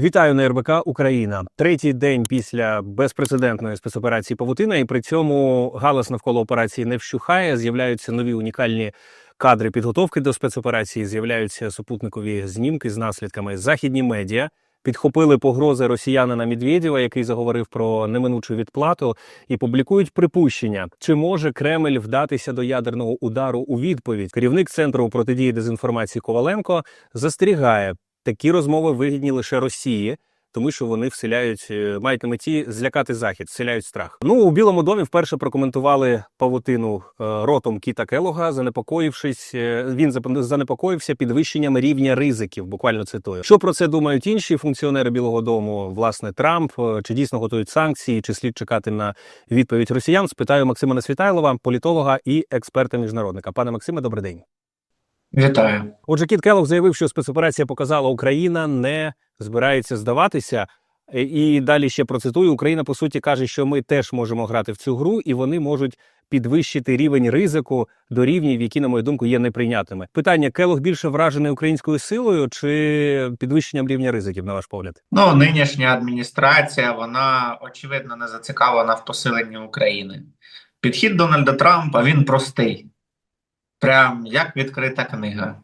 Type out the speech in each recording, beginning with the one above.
Вітаю на РБК Україна. Третій день після безпрецедентної спецоперації Павутина, і при цьому галас навколо операції не вщухає. З'являються нові унікальні кадри підготовки до спецоперації. З'являються супутникові знімки з наслідками. Західні медіа підхопили погрози росіянина Медведєва, який заговорив про неминучу відплату, і публікують припущення, чи може Кремль вдатися до ядерного удару у відповідь. Керівник центру протидії дезінформації Коваленко застерігає. Такі розмови вигідні лише Росії, тому що вони вселяють, е, мають на меті злякати захід, вселяють страх. Ну у Білому домі вперше прокоментували павутину е, ротом Кіта Келога, занепокоївшись. е, Він занепокоївся підвищенням рівня ризиків. Буквально цитую. Що про це думають інші функціонери Білого Дому? Власне, Трамп чи дійсно готують санкції, чи слід чекати на відповідь росіян? Спитаю Максима Несвітайлова, політолога і експерта міжнародника. Пане Максиме, добрий день. Вітаю. Отже, Кіт Келлог заявив, що спецоперація показала, Україна не збирається здаватися. І далі ще процитую: Україна по суті каже, що ми теж можемо грати в цю гру, і вони можуть підвищити рівень ризику до рівнів, які, на мою думку, є неприйнятними. Питання: Келог більше вражений українською силою чи підвищенням рівня ризиків, на ваш погляд? Ну, нинішня адміністрація, вона очевидно не зацікавлена в посиленні України. Підхід Дональда Трампа він простий, прям як відкрита книга.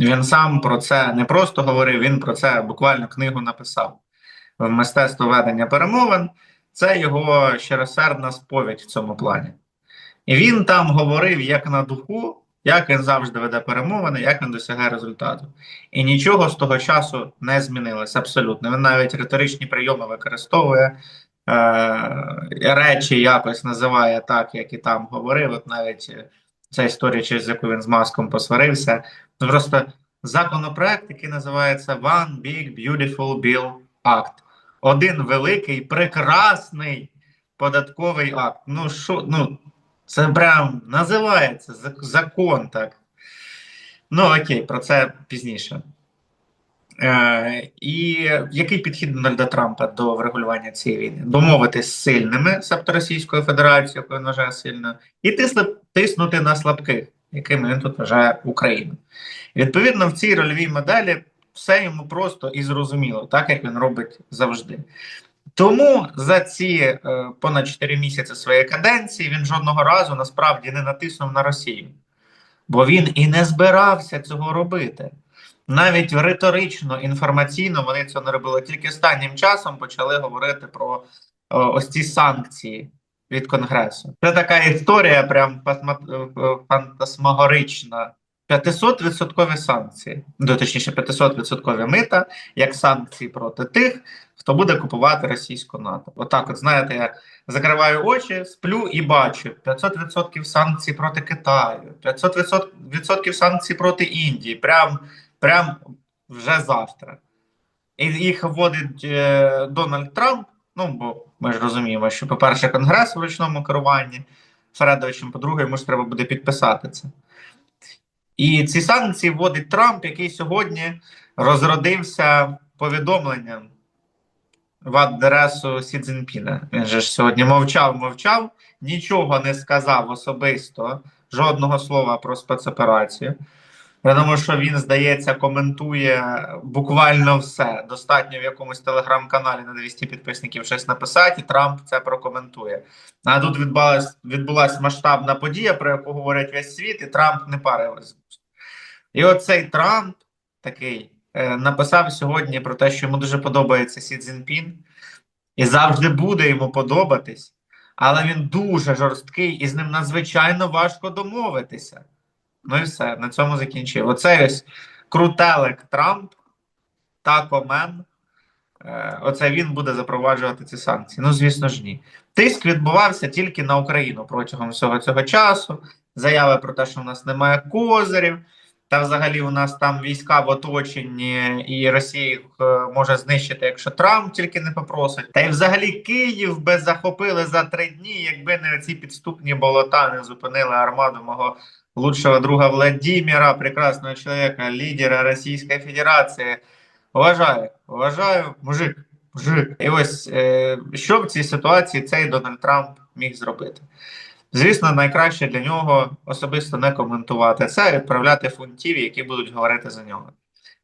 Він сам про це не просто говорив, він про це буквально книгу написав. Мистецтво ведення перемовин це його щиросердна сповідь в цьому плані. І він там говорив як на духу, як він завжди веде перемовини, як він досягає результату. І нічого з того часу не змінилось абсолютно. Він навіть риторичні прийоми використовує, е, речі якось називає так, як і там говорив. От навіть е, ця історія, через яку він з маском посварився. Це просто законопроект, який називається One Big Beautiful Bill Act. Один великий, прекрасний податковий акт. Ну що, ну, це прям називається закон так. Ну, окей, про це пізніше. Е, і який підхід Дональда Трампа до врегулювання цієї війни? Домовитись з сильними, себто Російською Федерацією, яку він вважає сильною, і тисли, тиснути на слабких, якими він тут вважає Україну. Відповідно, в цій рольовій моделі все йому просто і зрозуміло, так як він робить завжди. Тому за ці е, понад 4 місяці своєї каденції він жодного разу насправді не натиснув на Росію, бо він і не збирався цього робити. Навіть риторично, інформаційно вони цього не робили. Тільки останнім часом почали говорити про о, ось ці санкції від Конгресу. Це така історія, прям пасма- е, фантасмагорична. 500% санкції, ну, точніше, 500% мита, як санкції проти тих, хто буде купувати російську НАТО. Отак, от знаєте, я закриваю очі, сплю і бачу 500% санкцій проти Китаю, 500% санкцій проти Індії. Прям, прям вже завтра. І їх вводить е, Дональд Трамп. Ну, бо ми ж розуміємо, що, по-перше, Конгрес в ручному керуванні Фредовичем, по-друге, йому ж треба буде підписати це. І ці санкції вводить Трамп, який сьогодні розродився повідомленням в адресу Сі Цзіньпіна. Він же ж сьогодні мовчав, мовчав, нічого не сказав особисто, жодного слова про спецоперацію. Я думаю, що він, здається, коментує буквально все. Достатньо в якомусь телеграм-каналі на 200 підписників щось написати, і Трамп це прокоментує. А тут відбулась, відбулася масштабна подія, про яку говорять весь світ, і Трамп не парився. І оцей Трамп такий е, написав сьогодні про те, що йому дуже подобається Сі Цзіньпін, і завжди буде йому подобатись, але він дуже жорсткий і з ним надзвичайно важко домовитися. Ну і все, на цьому закінчив. Оцей ось крутелик Трамп, такомен. Е, Оце він буде запроваджувати ці санкції. Ну, звісно ж, ні. Тиск відбувався тільки на Україну протягом всього цього часу. Заяви про те, що в нас немає козирів, та взагалі у нас там війська в оточенні, і Росія їх е, може знищити, якщо Трамп тільки не попросить. Та й взагалі Київ би захопили за три дні, якби не ці підступні болота не зупинили армаду мого лучшего друга Владимира, прекрасного человека, лидера Російської Федерації. Вважаю, вважаю, мужик, мужик. І ось що в цій ситуації цей Дональд Трамп міг зробити? Звісно, найкраще для нього особисто не коментувати це, а відправляти фунтів, які будуть говорити за нього.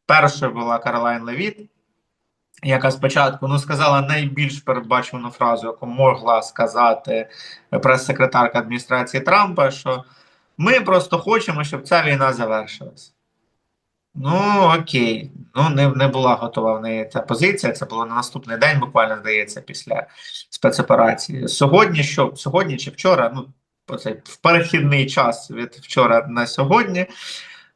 Першою була Каролайн Левіт, яка спочатку ну, сказала найбільш передбачувану фразу, яку могла сказати прес-секретарка адміністрації Трампа, що ми просто хочемо, щоб ця війна завершилась. Ну, окей, ну не, не була готова в неї ця позиція. Це було на наступний день, буквально здається, після спецоперації. Сьогодні, що сьогодні чи вчора, ну цей в перехідний час від вчора на сьогодні.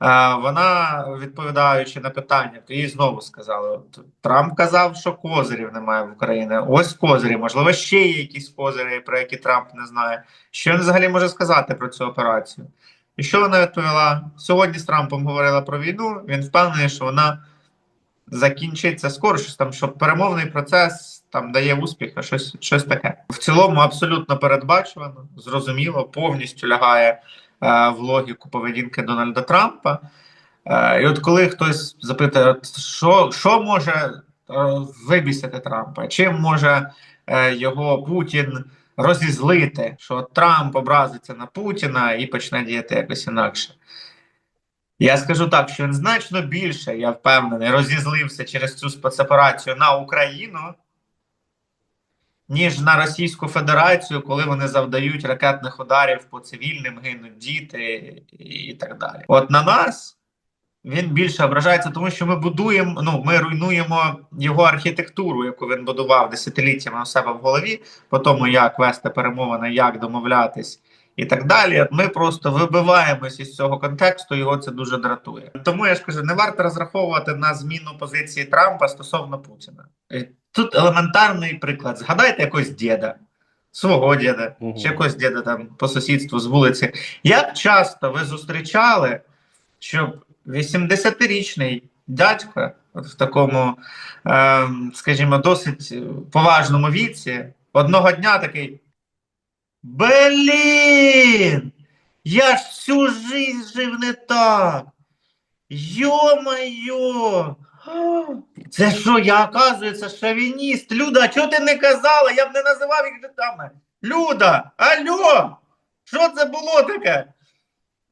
Вона відповідаючи на питання, то їй знову сказали: Трамп казав, що козирів немає в Україні. Ось козирі, можливо, ще є якісь козирі, про які Трамп не знає. Що він взагалі може сказати про цю операцію? І що вона відповіла? Сьогодні з Трампом говорила про війну. Він впевнений, що вона закінчиться скоро, щось там, що перемовний процес там дає успіх, а щось, щось таке. В цілому абсолютно передбачувано, зрозуміло, повністю лягає в логіку поведінки Дональда Трампа. Е, і от коли хтось запитує, що, що може е, вибісити Трампа, чим може е, його Путін розізлити, що Трамп образиться на Путіна і почне діяти якось інакше. Я скажу так, що він значно більше, я впевнений, розізлився через цю спецоперацію на Україну, ніж на Російську Федерацію, коли вони завдають ракетних ударів по цивільним, гинуть діти і так далі. От на нас він більше ображається, тому що ми будуємо, ну ми руйнуємо його архітектуру, яку він будував десятиліттями у себе в голові, по тому, як вести перемовини, як домовлятись. І так далі, ми просто вибиваємось із цього контексту, його це дуже дратує. Тому я ж кажу, не варто розраховувати на зміну позиції Трампа стосовно Путіна. Е, Тут елементарний приклад. Згадайте якогось діда, свого діда, Мгм. чи якогось діда там по сусідству з вулиці. Як часто ви зустрічали, щоб 80-річний дядько от в такому, ем, скажімо, досить поважному віці, одного дня такий. Блін! Я ж всю жизнь жив не так. Йо-моє! Це що, я, оказується, шовініст? Люда, а чого ти не казала? Я б не називав їх житами. Люда, алло! Що це було таке?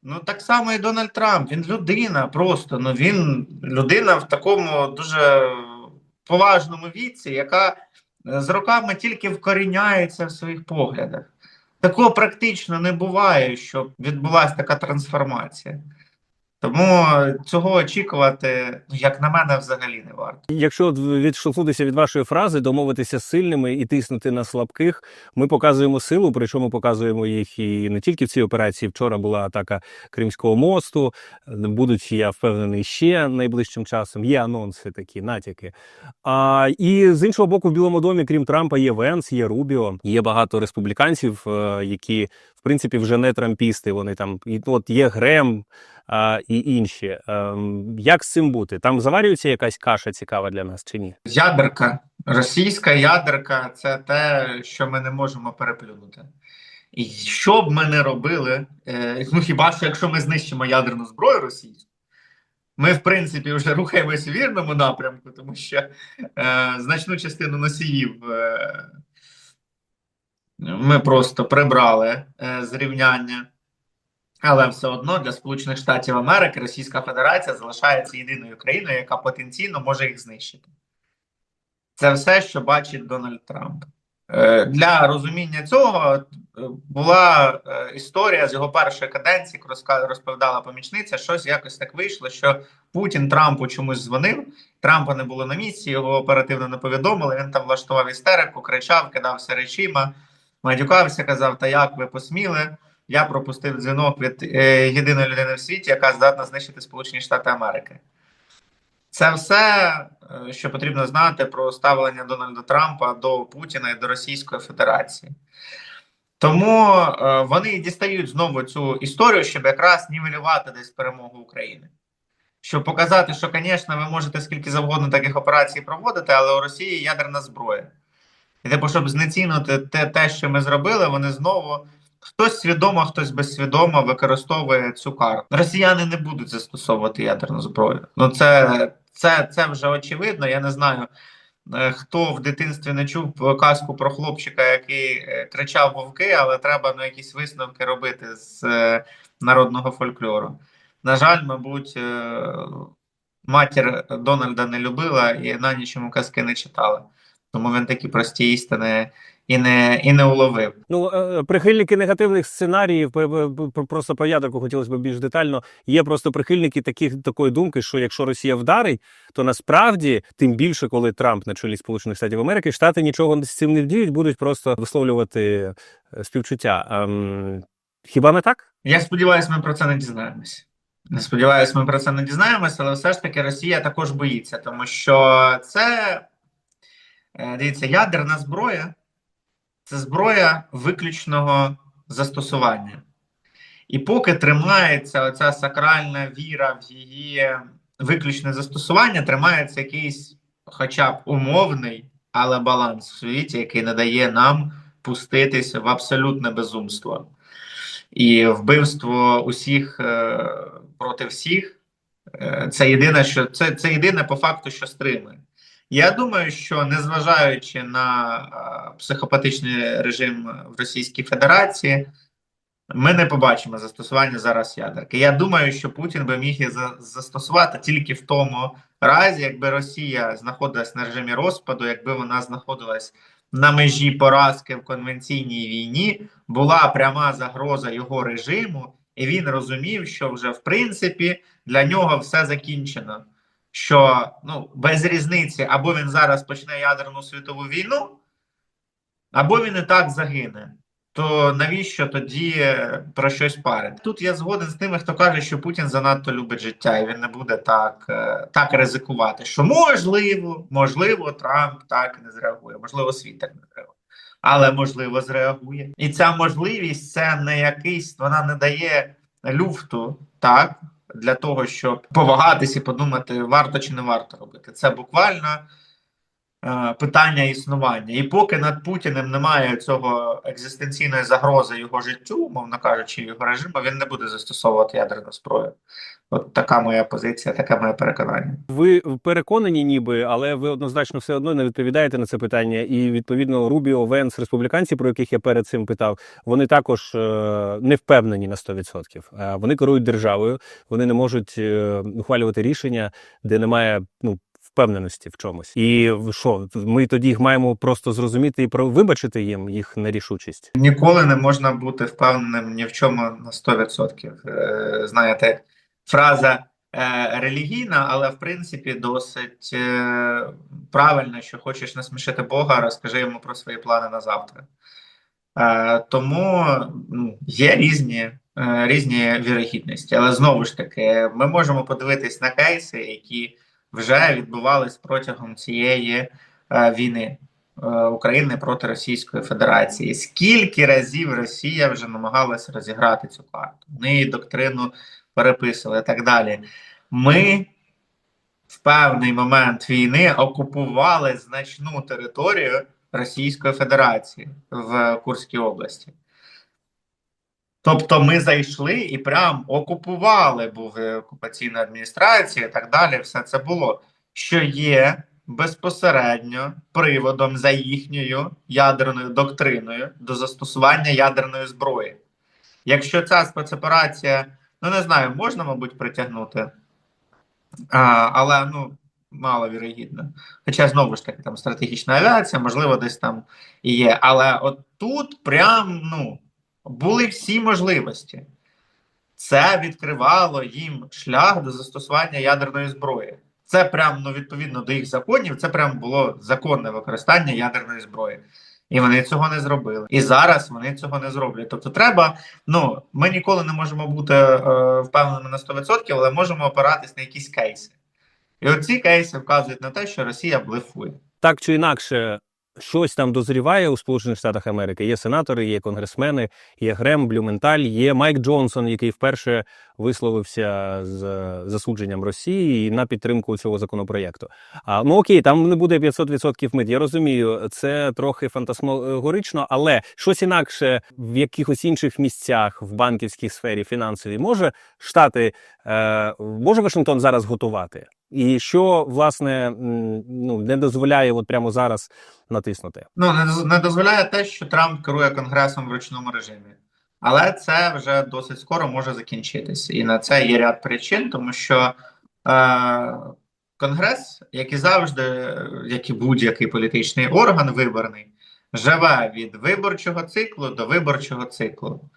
Ну, так само і Дональд Трамп. Він людина просто. Ну він людина в такому дуже поважному віці, яка е, з роками тільки вкоріняється в своїх поглядах. Такого практично не буває, щоб відбулася така трансформація. Тому цього очікувати, ну, як на мене, взагалі не варто. Якщо відштовхнутися від вашої фрази, домовитися з сильними і тиснути на слабких, ми показуємо силу, причому показуємо їх і не тільки в цій операції. Вчора була атака Кримського мосту. Будуть, я впевнений, ще найближчим часом. Є анонси такі, натяки. А, і з іншого боку, в Білому домі, крім Трампа, є Венс, є Рубіо, є багато республіканців, е, які в принципі вже не трампісти. Вони там і от є Грем і інші. Ем, як з цим бути? Там заварюється якась каша цікава для нас чи ні? Ядерка, російська ядерка це те, що ми не можемо переплюнути. І що б ми не робили, е, ну хіба що якщо ми знищимо ядерну зброю російську, ми в принципі вже рухаємось у вірному напрямку, тому що е, значну частину носіїв е, ми просто прибрали е, з. Але все одно для Сполучених Штатів Америки Російська Федерація залишається єдиною країною, яка потенційно може їх знищити. Це все, що бачить Дональд Трамп. Е, Для розуміння цього е, була е, історія з його першої каденції, розповідала помічниця. Щось якось так вийшло, що Путін Трампу чомусь дзвонив. Трампа не було на місці, його оперативно не повідомили. Він там влаштував істерику, кричав, кидався речима, матюкався, казав: Та як ви посміли? Я пропустив дзвінок від е, єдиної людини в світі, яка здатна знищити Сполучені Штати Америки. Це все, е, що потрібно знати про ставлення Дональда Трампа до Путіна і до Російської Федерації. Тому е, вони дістають знову цю історію, щоб якраз нівелювати десь перемогу України. Щоб показати, що, звісно, ви можете скільки завгодно таких операцій проводити, але у Росії ядерна зброя. І типу, щоб знецінити те, те, що ми зробили, вони знову хтось свідомо, хтось безсвідомо використовує цю карту. Росіяни не будуть застосовувати ядерну зброю. Ну це, це, це вже очевидно. Я не знаю. е, Хто в дитинстві не чув казку про хлопчика, який е, кричав вовки, але треба ну, якісь висновки робити з е, народного фольклору. На жаль, мабуть, матір Дональда не любила і на ніч йому казки не читала. Тому він такі прості істини і не, і не уловив. Ну, е, прихильники негативних сценаріїв, просто про ядерку хотілося б більш детально. Є просто прихильники таких такої думки, що якщо Росія вдарить, то насправді, тим більше, коли Трамп на чолі Сполучених Штатів Америки, Штати нічого з цим не вдіють, будуть просто висловлювати е, співчуття. Ем, хіба не так? Я сподіваюся, ми про це не дізнаємось. Не сподіваюся, ми про це не дізнаємося, але все ж таки Росія також боїться, тому що це е, дивіться, ядерна зброя це зброя виключного застосування. І поки тримається оця сакральна віра в її виключне застосування, тримається якийсь, хоча б умовний, але баланс в світі, який не дає нам пуститися в абсолютне безумство. І вбивство усіх е, проти всіх е, це єдине, що це, це єдине по факту, що стримує. Я думаю, що незважаючи на психопатичний режим в Російській Федерації, ми не побачимо застосування зараз ядерки. Я думаю, що Путін би міг її за- застосувати тільки в тому разі, якби Росія знаходилась на режимі розпаду, якби вона знаходилась на межі поразки в конвенційній війні, була пряма загроза його режиму, і він розумів, що вже в принципі для нього все закінчено. Що ну без різниці, або він зараз почне ядерну світову війну, або він і так загине. То навіщо тоді е, про щось парити? Тут я згоден з тими, хто каже, що Путін занадто любить життя, і він не буде так, е, так ризикувати. Що можливо, можливо, Трамп так не зреагує, можливо, світ так не зреагує, але можливо зреагує. І ця можливість це не якийсь, вона не дає люфту, так для того, щоб повагатись і подумати, варто чи не варто робити. Це буквально е, питання існування. І поки над Путіним немає цього екзистенційної загрози його життю, мовно кажучи, його режиму, він не буде застосовувати ядерну зброю. От така моя позиція, таке моє переконання. Ви переконані, ніби, але ви однозначно все одно не відповідаєте на це питання. І відповідно Рубіо, Венс, республіканці, про яких я перед цим питав, вони також е, не впевнені на 100%. Е, Вони керують державою, вони не можуть е, ухвалювати рішення, де немає ну. Впевненості в чомусь, і що ми тоді їх маємо просто зрозуміти і про вибачити їм їх нерішучість. Ніколи не можна бути впевненим ні в чому на 100%. Е, знаєте, фраза е, релігійна, але в принципі досить е, правильно, що хочеш насмішити Бога, розкажи йому про свої плани на завтра. Е, тому ну, є різні, е, різні вірогідності, але знову ж таки, ми можемо подивитись на кейси, які вже відбувались протягом цієї війни. України проти Російської Федерації. Скільки разів Росія вже намагалася розіграти цю карту? Вони доктрину переписували і так далі. Ми в певний момент війни окупували значну територію Російської Федерації в Курській області. Тобто ми зайшли і прям окупували, були окупаційна адміністрація і так далі. Все це було, що є безпосередньо приводом за їхньою ядерною доктриною до застосування ядерної зброї. Якщо ця спецоперація, ну не знаю, можна, мабуть, притягнути, а, але ну мало вірогідно. Хоча знову ж таки там стратегічна авіація, можливо, десь там і є. Але от тут прям ну були всі можливості. Це відкривало їм шлях до застосування ядерної зброї. Це прям ну, відповідно до їх законів, це прям було законне використання ядерної зброї. І вони цього не зробили. І зараз вони цього не зроблять. Тобто, треба. Ну, ми ніколи не можемо бути е, впевненими на 100%, але можемо опиратись на якісь кейси. І оці кейси вказують на те, що Росія блефує. так чи інакше щось там дозріває у Сполучених Штатах Америки. Є сенатори, є конгресмени, є Грем, Блюменталь, є Майк Джонсон, який вперше висловився з засудженням Росії на підтримку цього законопроєкту. А ну окей, там не буде 500% мит. Я розумію, це трохи фантасмагорично, але щось інакше в якихось інших місцях в банківській сфері фінансовій може штати е, може Вашингтон зараз готувати. І що власне ну не дозволяє от прямо зараз натиснути. Ну, не, доз- не дозволяє те, що Трамп керує Конгресом в ручному режимі. Але це вже досить скоро може закінчитися. І на це є ряд причин, тому що Е, Конгрес, як і завжди, як і будь-який політичний орган виборний, живе від виборчого циклу до виборчого циклу.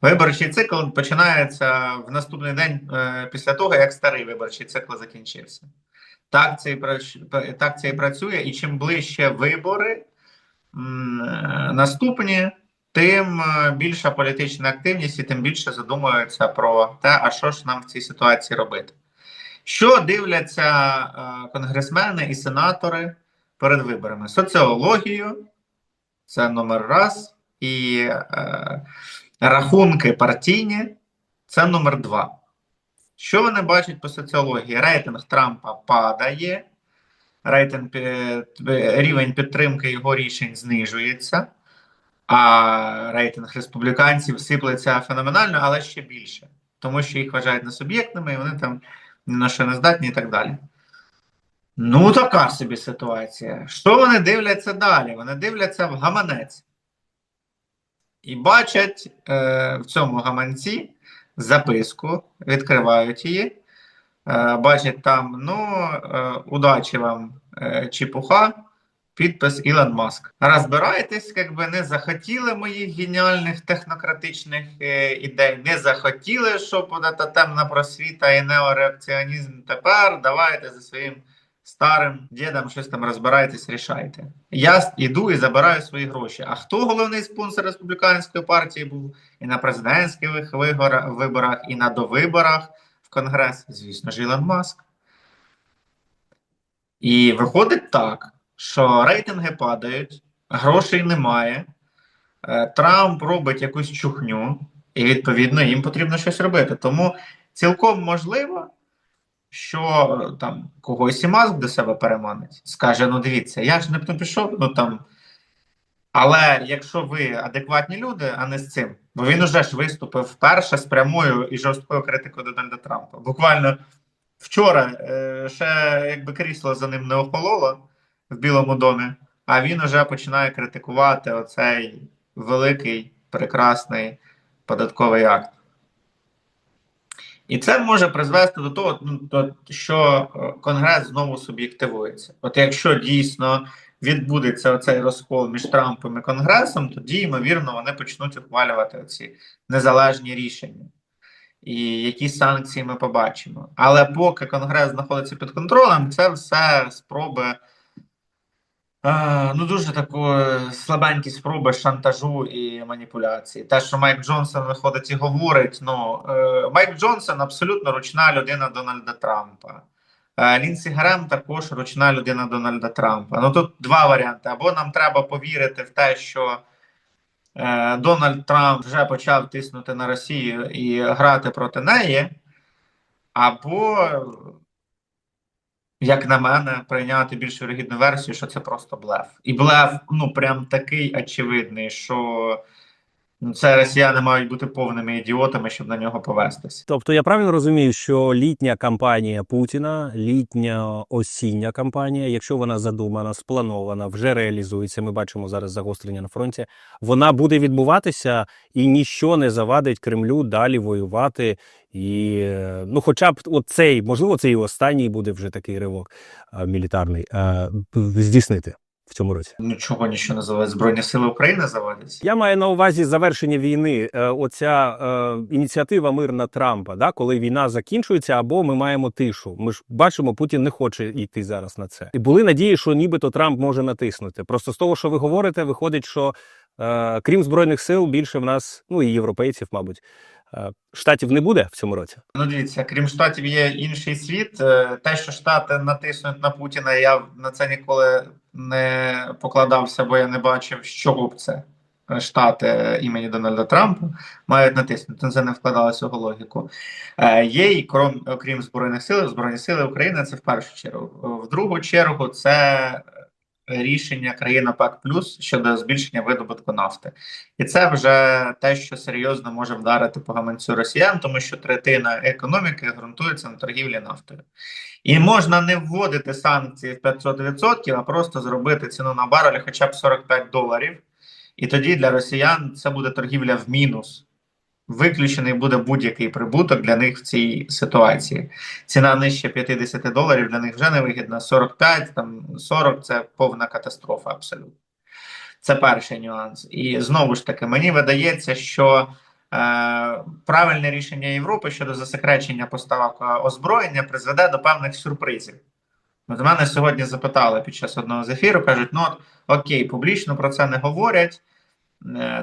Виборчий цикл починається в наступний день е, після того, як старий виборчий цикл закінчився. Так це і так це і працює, і чим ближче вибори е, наступні, тим е, більша політична активність і тим більше задумуються про те, а що ж нам в цій ситуації робити. Що дивляться конгресмени і сенатори перед виборами? Соціологію, це номер раз, і е, рахунки партійні це номер два. Що вони бачать по соціології? Рейтинг Трампа падає, рейтинг, рівень підтримки його рішень знижується, а рейтинг республіканців сиплеться феноменально, але ще більше. Тому що їх вважають несуб'єктними, і вони там ні на що не здатні і так далі. Ну, така собі ситуація. Що вони дивляться далі? Вони дивляться в гаманець. І бачать е, в цьому гаманці записку, відкривають її, е, бачать там, ну, е, удачі вам, е, чепуха, підпис Ілон Маск. Розбирайтесь, якби не захотіли моїх геніальних технократичних е, ідей, не захотіли, щоб буде та темна просвіта і неореакціонізм. Тепер давайте за своїм старим дідом щось там розбирайтесь, рішайте. Я йду і забираю свої гроші. А хто головний спонсор республіканської партії був і на президентських виборах, виборах, і на довиборах в Конгрес? Звісно ж, Ілон Маск. І виходить так, що рейтинги падають, грошей немає. е, Трамп робить якусь чухню, і відповідно їм потрібно щось робити. Тому цілком можливо, що е, там когось і Маск до себе переманить. Скаже: ну дивіться, я ж не пішов, ну там. Але якщо ви адекватні люди, а не з цим, бо він уже ж виступив вперше з прямою і жорсткою критикою до Дональда Трампа. Буквально вчора е, ще якби крісло за ним не охололо в Білому домі, а він уже починає критикувати оцей великий прекрасний податковий акт. І це може призвести до того, що е, Конгрес знову суб'єктивується. От якщо дійсно відбудеться оцей розкол між Трампом і Конгресом, тоді, ймовірно, вони почнуть ухвалювати ці незалежні рішення. І які санкції ми побачимо. Але поки Конгрес знаходиться під контролем, це все спроби. Ну, дуже такої слабенькі спроби шантажу і маніпуляції. Те, що Майк Джонсон виходить і говорить, ну е, Майк Джонсон абсолютно ручна людина Дональда Трампа. Е, Лінсі Грем також ручна людина Дональда Трампа. Ну тут два варіанти: або нам треба повірити в те, що е, Дональд Трамп вже почав тиснути на Росію і грати проти неї, або як на мене, прийняти більш вірогідну версію, що це просто блеф. І блеф, ну прям такий очевидний, що це росіяни мають бути повними ідіотами, щоб на нього повестися. Тобто я правильно розумію, що літня кампанія Путіна, літня осіння кампанія, якщо вона задумана, спланована, вже реалізується. Ми бачимо зараз загострення на фронті. Вона буде відбуватися, і ніщо не завадить Кремлю далі воювати. І ну, хоча б от цей, можливо, це і останній буде вже такий ривок мілітарний здійснити в цьому році. Ну чого нічого не заводить? Збройні сили України заводять? Я маю на увазі завершення війни. Е, Оця е, ініціатива мирна Трампа, да, коли війна закінчується, або ми маємо тишу. Ми ж бачимо, Путін не хоче йти зараз на це. І були надії, що нібито Трамп може натиснути. Просто з того, що ви говорите, виходить, що е, крім збройних сил, більше в нас, ну і європейців, мабуть, е, штатів не буде в цьому році. Ну, дивіться, крім штатів, є інший світ. Е, Те, що штати натиснуть на Путіна, я на це ніколи не покладався, бо я не бачив, що б це. Штати імені Дональда Трампа мають натиснути. Ну, Це не вкладалося в логіку. Е, Є і крім, окрім Збройних сил, Збройні сили України це в першу чергу. В другу чергу це рішення країн ОПЕК Плюс щодо збільшення видобутку нафти. І це вже те, що серйозно може вдарити по гаманцю росіян, тому що третина економіки ґрунтується на торгівлі нафтою. І можна не вводити санкції в 500%, а просто зробити ціну на барель хоча б 45 доларів. І тоді для росіян це буде торгівля в мінус. Виключений буде будь-який прибуток для них в цій ситуації. Ціна нижче 50 доларів для них вже не вигідна. 45, там 40 це повна катастрофа абсолютно. Це перший нюанс. І знову ж таки, мені видається, що е, правильне рішення Європи щодо засекречення поставок е, озброєння призведе до певних сюрпризів. От мене сьогодні запитали під час одного з ефіру, кажуть: ну от окей, публічно про це не говорять,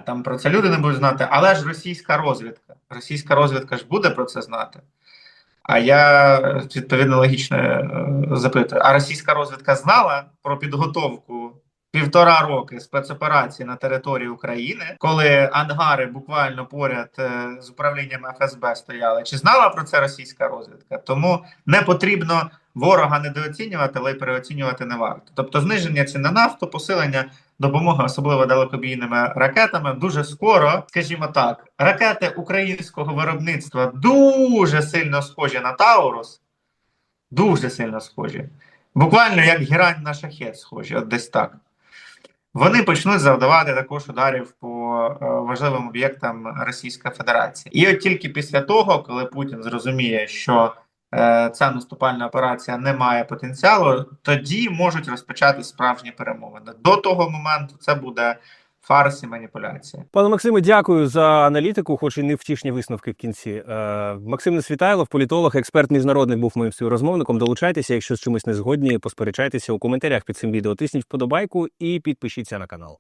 там про це люди не будуть знати, але ж російська розвідка. Російська розвідка ж буде про це знати. А я е, відповідно логічно е, запитую: а російська розвідка знала про підготовку півтора роки спецоперації на території України, коли ангари буквально поряд е, з управлінням ФСБ стояли? Чи знала про це російська розвідка? Тому не потрібно ворога недооцінювати, але й переоцінювати не варто. Тобто, зниження цін на нафту, посилення допомоги, особливо далекобійними ракетами, дуже скоро, скажімо так, ракети українського виробництва дуже сильно схожі на Таурус, дуже сильно схожі. Буквально як герань на шахет схожі, от десь так. Вони почнуть завдавати також ударів по е, важливим об'єктам Російської Федерації. І от тільки після того, коли Путін зрозуміє, що ця наступальна операція не має потенціалу, тоді можуть розпочати справжні перемовини. До того моменту це буде фарс і маніпуляція. Пане Максиме, дякую за аналітику, хоч і невтішні висновки в кінці. Е, Максим Несвітайлов, політолог, експерт міжнародник, був моїм співрозмовником. Долучайтеся, якщо з чимось не згодні, посперечайтеся у коментарях під цим відео. Тисніть вподобайку і підпишіться на канал.